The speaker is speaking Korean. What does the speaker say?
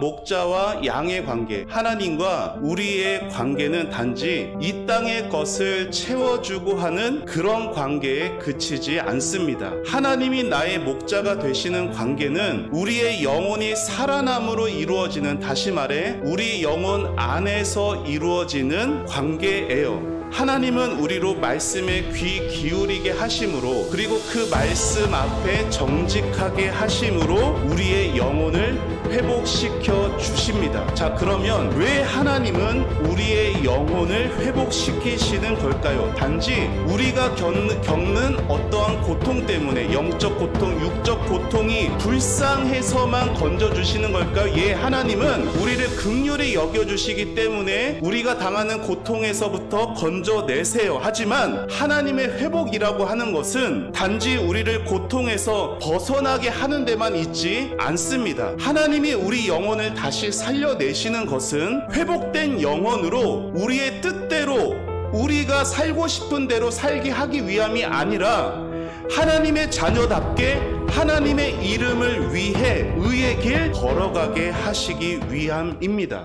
목자와 양의 관계, 하나님과 우리의 관계는 단지 이 땅의 것을 채워주고 하는 그런 관계에 그치지 않습니다. 하나님이 나의 목자가 되시는 관계는 우리의 영혼이 살아남으로 이루어지는 다시 말해 우리 영혼 안에서 이루어지는 관계예요. 하나님은 우리로 말씀에 귀 기울이게 하심으로 그리고 그 말씀 앞에 정직하게 하심으로 우리의 영혼을 회복시켜 주십니다. 자, 그러면 왜 하나님은 우리의 영혼을 회복시키시는 걸까요? 단지 우리가 겪는, 겪는 어떠한 고통 때문에 영적 고통, 육적 고통이 불쌍해서만 건져 주시는 걸까요? 예, 하나님은 우리를 극률히 여겨 주시기 때문에 우리가 당하는 고통에서부터 건져내세요. 하지만 하나님의 회복이라고 하는 것은 단지 우리를 고통에서 벗어나게 하는 데만 있지 않습니다. 하나님이 우리 영혼을 다시 살려내시는 것은 회복된 영혼으로 우리의 뜻대로 우리가 살고 싶은 대로 살게 하기 위함이 아니라 하나님의 자녀답게 하나님의 이름을 위해 의의 길 걸어가게 하시기 위함입니다.